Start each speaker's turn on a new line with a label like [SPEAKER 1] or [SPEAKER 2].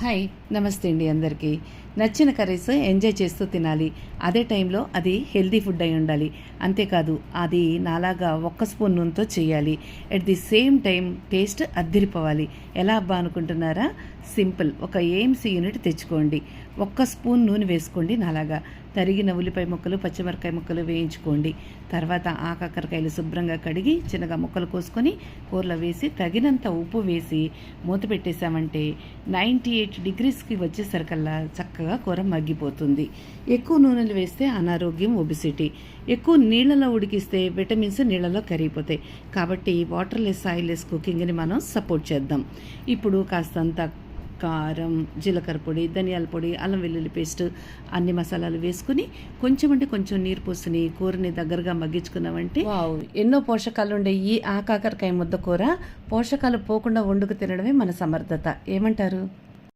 [SPEAKER 1] Hi నమస్తే అండి అందరికీ. నచ్చిన కర్రీస్ ఎంజాయ్ చేస్తూ తినాలి. అదే టైంలో అది హెల్దీ ఫుడ్ అయి ఉండాలి. అంతేకాదు అది నాలాగా ఒక్క స్పూన్ నూనెతో చేయాలి. At the same time taste అద్దిరిపోవాలి. ఎలా అబ్బా అనుకుంటున్నారా? సింపుల్. ఒక ఏఎంసీ యూనిట్ తెచ్చుకోండి. ఒక్క స్పూన్ నూనె వేసుకోండి నాలాగా. తరిగిన ఉల్లిపాయ ముక్కలు పచ్చిమిరకాయ ముక్కలు వేయించుకోండి. తర్వాత ఆ కాకరకాయలు శుభ్రంగా కడిగి చిన్నగా ముక్కలు కోసుకొని కూరలో వేసి తగినంత ఉప్పు వేసి మూత పెట్టేశామంటే నైంటీ ఎయిట్ డిగ్రీస్కి వచ్చేసరికల్లా చక్కగా కూర మగ్గిపోతుంది. ఎక్కువ నూనెలు వేస్తే అనారోగ్యం ఒబిసిటీ. ఎక్కువ నీళ్ళలో ఉడికిస్తే విటమిన్స్ నీళ్ళలో కరిగిపోతాయి. కాబట్టి వాటర్లెస్ ఆయిల్లెస్ కుకింగ్ని మనం సపోర్ట్ చేద్దాం. ఇప్పుడు కాస్తంత కారం జీలకర్ర పొడి ధనియాల పొడి అల్లం వెల్లుల్లి పేస్ట్ అన్ని మసాలాలు వేసుకుని కొంచెం అంటే కొంచెం నీరు పోసుని కూరని దగ్గరగా మగ్గించుకున్నామంటే ఎన్నో పోషకాలు ఉండే ఈ ఆ కాకరకాయ ముద్ద కూర పోషకాలు పోకుండా వండుకు తినడమే మన సమర్థత. ఏమంటారు?